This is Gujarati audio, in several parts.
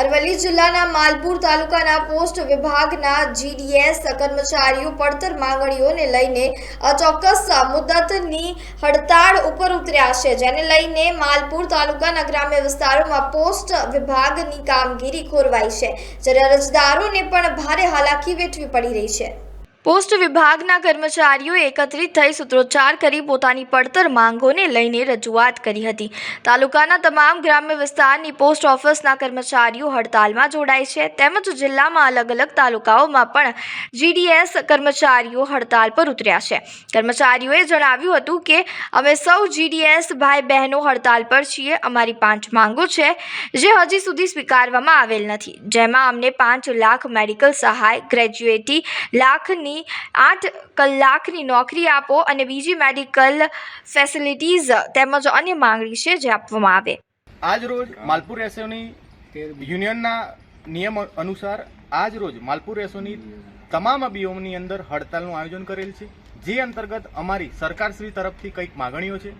અરવલ્લી જિલ્લાના માલપુર તાલુકાના પોસ્ટ વિભાગના જીડીએસ કર્મચારીઓ પડતર માંગણીઓને લઈને અચોક્કસ મુદ્દતની હડતાળ ઉપર ઉતર્યા છે, જેને લઈને માલપુર તાલુકાના ગ્રામ્ય વિસ્તારોમાં પોસ્ટ વિભાગની કામગીરી ખોરવાઈ છે. જ્યારે અરજદારોને પણ ભારે હાલાકી વેઠવી પડી રહી છે. પોસ્ટ વિભાગના કર્મચારીઓ એકત્રિત થઈ સૂત્રોચ્ચાર કરી પોતાની પડતર માંગોને લઈને રજૂઆત કરી હતી. તાલુકાના તમામ ગ્રામ્ય વિસ્તારની પોસ્ટ ઓફિસના કર્મચારીઓ હડતાલમાં જોડાય છે. તેમજ જિલ્લામાં અલગ અલગ તાલુકાઓમાં પણ જીડીએસ કર્મચારીઓ હડતાલ પર ઉતર્યા છે. કર્મચારીઓએ જણાવ્યું હતું કે, અમે સૌ જીડીએસ ભાઈ બહેનો હડતાલ પર છીએ. અમારી પાંચ માંગો છે, જે હજી સુધી સ્વીકારવામાં આવેલ નથી. જેમાં અમને પાંચ લાખ મેડિકલ સહાય, ગ્રેજ્યુએટી, લાખની આઠ કલાકની નોકરી આપો અને બીજી મેડિકલ ફેસિલિટીઝ તેમજ અન્ય માંગણી છે જે આપવામાં આવે. આજ રોજ માલપુર એસઓની યુનિયનના નિયમ અનુસાર આજ રોજ માલપુર એસઓની તમામ અભિયોની અંદર હડતાલનું આયોજન કરેલ છે. જે અંતર્ગત અમારી સરકારશ્રી તરફથી કંઈક માગણીઓ છે.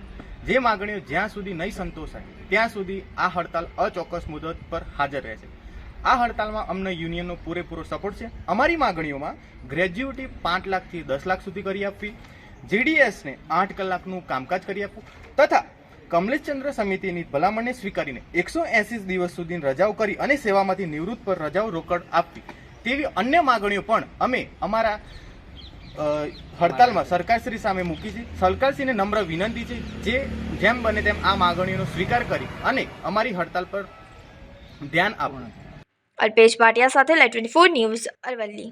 જે માગણીઓ જ્યાં સુધી નહીં સંતોષાય, ત્યાં સુધી આ હડતાલ અચોક્કસ મુદત પર હાજર રહે છે. આ હડતાલમાં અમને યુનિયનનો પૂરેપૂરો સપોર્ટ છે. અમારી માગણીઓમાં ગ્રેજ્યુએટી પાંચ લાખથી દસ લાખ સુધી કરી આપવી જીડીએસને આઠ કલાકનું કામકાજ કરી આપવું, તથા કમલેશચંદ્ર સમિતિની ભલામણને સ્વીકારીને એકસો એસી દિવસ સુધી રજાઓ કરી અને સેવામાંથી નિવૃત્ત પર રજાઓ રોકડ આપવી, તેવી અન્ય માગણીઓ પણ અમે અમારા હડતાલમાં સરકારશ્રી સામે મૂકી છે. સરકારશ્રીને નમ્ર વિનંતી છે જે જેમ બને તેમ આ માગણીઓનો સ્વીકાર કરી અને અમારી હડતાલ પર ધ્યાન આપવું. અલ્પેશ ભાટિયા સાથે live twenty four news Aravalli.